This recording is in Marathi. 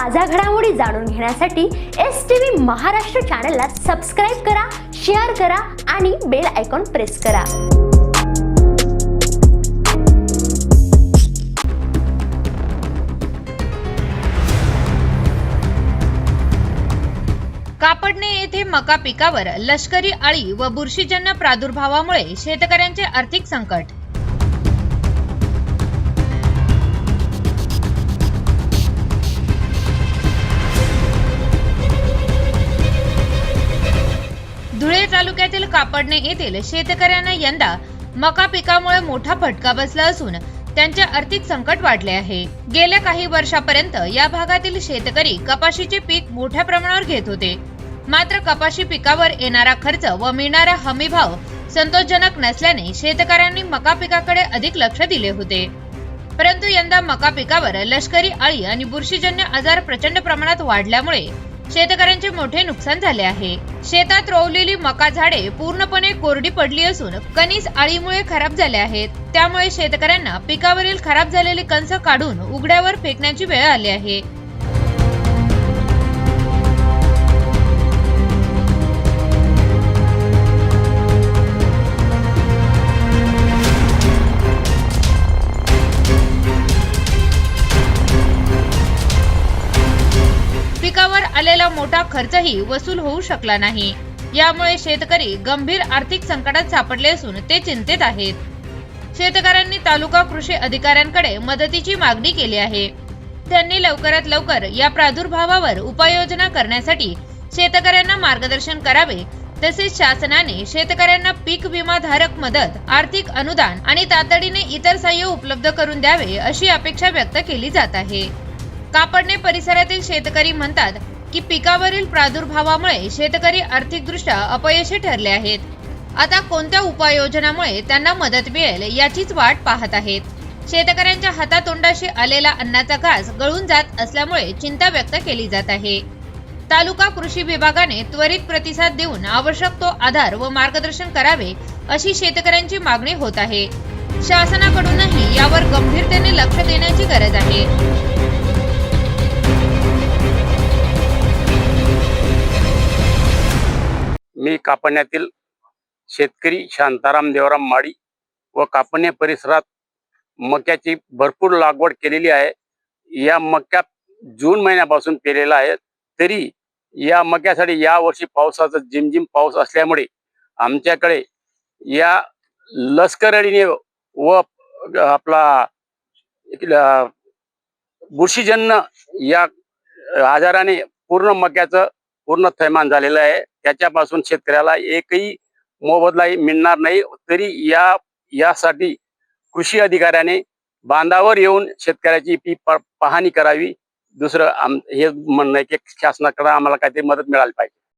ताज्या घडामोडी जाणून घेण्यासाठी एस टी व्ही महाराष्ट्र चॅनलला सबस्क्राईब करा शेअर करा आणि बेल आयकॉन प्रेस करा. कापडणे येथे मका पिकावर लष्करी अळी व बुरशीजन्य प्रादुर्भावामुळे शेतकऱ्यांचे आर्थिक संकट धुळे तालुक्यातील कापडणे येथील शेतकऱ्यांना यंदा मका पिकामुळे मोठा फटका बसला असून त्यांचे आर्थिक संकट वाढले आहे. गेल्या काही वर्षापर्यंत या भागातील शेतकरी कपाशीचे पीक मोठ्या प्रमाणावर घेत होते. मात्र कपाशी पिकावर येणारा खर्च व मिळणारा हमी भाव संतोषजनक नसल्याने शेतकऱ्यांनी मका पिकाकडे अधिक लक्ष दिले होते. परंतु यंदा मका पिकावर लष्करी अळी आणि बुरशीजन्य आजार प्रचंड प्रमाणात वाढल्यामुळे शेतकऱ्यांचे मोठे नुकसान झाले आहे. शेतात रोवलेली मका झाडे पूर्णपणे कोरडी पडली असून कणीस अळीमुळे खराब झाले आहेत. त्यामुळे शेतकऱ्यांना पिकावरील खराब झालेली कणस काढून उघड्यावर फेकण्याची वेळ आली आहे. आलेला मोठा खर्चही वसूल होऊ शकला नाही. यामुळे शेतकरी गंभीर आर्थिक संकटात सापडले असून ते चिंतेत आहेत. शेतकऱ्यांनी तालुका कृषी अधिकाऱ्यांकडे मदतीची मागणी केली आहे. त्यांनी लवकरात लवकर या प्रादुर्भावावर उपाययोजना करण्यासाठी शेतकऱ्यांना मार्गदर्शन करावे तसेच शासनाने शेतकऱ्यांना पीक विमाधारक मदत आर्थिक अनुदान आणि तातडीने इतर सहाय्य उपलब्ध करून द्यावे अशी अपेक्षा व्यक्त केली जात आहे. कापडणे परिसरातील शेतकरी म्हणतात की पिकावरील प्रादुर्भावामुळे शेतकरी आर्थिकदृष्ट्या अपयशी ठरले आहेत. आता कोणत्या उपाययोजनामुळे त्यांना मदत मिळेल याचीच वाट पाहत आहेत. शेतकऱ्यांच्या हातातोंडाशी आलेला अन्नाचा घास गळून जात असल्यामुळे चिंता व्यक्त केली जात आहे. तालुका कृषी विभागाने त्वरित प्रतिसाद देऊन आवश्यक तो आधार व मार्गदर्शन करावे अशी शेतकऱ्यांची मागणी होत आहे. शासनाकडूनही यावर गंभीरतेने लक्ष देण्याची गरज आहे. मी कापण्यातील शेतकरी शांताराम देवराम माळी व कापण्या परिसरात मक्याची भरपूर लागवड केलेली आहे. या मक्यात जून महिन्यापासून पेरलेला आहे तरी या मक्यासाठी या वर्षी पावसाचा जिमजिम पाऊस असल्यामुळे आमच्याकडे या लष्करडीने व आपला बुरशीजन्य या आजाराने पूर्ण मक्याचं पूर्ण थैमान झालेलं आहे. त्याच्यापासून शेतकऱ्याला एकही मोबदलाही मिळणार नाही. तरी या यासाठी कृषी अधिकाऱ्याने बांधावर येऊन शेतकऱ्याची पीक पाहणी करावी. दुसरं आम हे म्हणणं आहे की शासनाकडे आम्हाला काहीतरी मदत मिळाली पाहिजे.